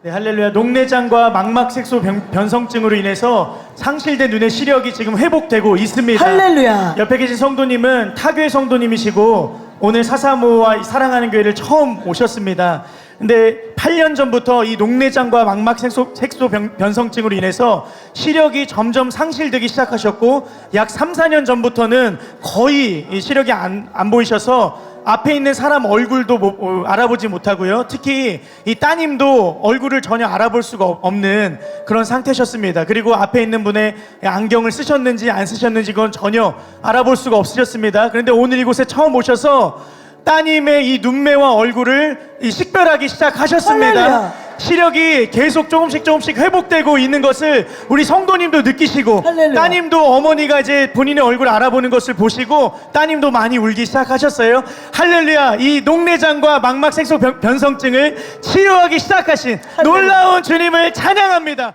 네, 할렐루야. 녹내장과 망막색소 변, 변성증으로 인해서 상실된 눈의 시력이 지금 회복되고 있습니다. 할렐루야. 옆에 계신 성도님은 타교의 성도님이시고 오늘 사사모와 이 사랑하는 교회를 처음 오셨습니다. 근데 8년 전부터 이 녹내장과 망막색소 색소 변, 변성증으로 인해서 시력이 점점 상실되기 시작하셨고 약 3, 4년 전부터는 거의 이 시력이 안, 안 보이셔서 앞에 있는 사람 얼굴도 못- 어, 알아보지 못하고요. 특히 이 따님도 얼굴을 전혀 알아볼 수가 없- 없는 그런 상태셨습니다. 그리고 앞에 있는 분의 안경을 쓰셨는지 안 쓰셨는지 그건 전혀 알아볼 수가 없으셨습니다. 그런데 오늘 이곳에 처음 오셔서 따님의 이 눈매와 얼굴을 이 식별하기 시작하셨습니다. 할렐루야. 시력이 계속 조금씩 조금씩 회복되고 있는 것을 우리 성도님도 느끼시고 할렐루야. 따님도 어머니가 이제 본인의 얼굴 알아보는 것을 보시고 따님도 많이 울기 시작하셨어요. 할렐루야. 이 녹내장과 망막색소 변- 변성증을 치유하기 시작하신 놀라운 주님을 찬양합니다.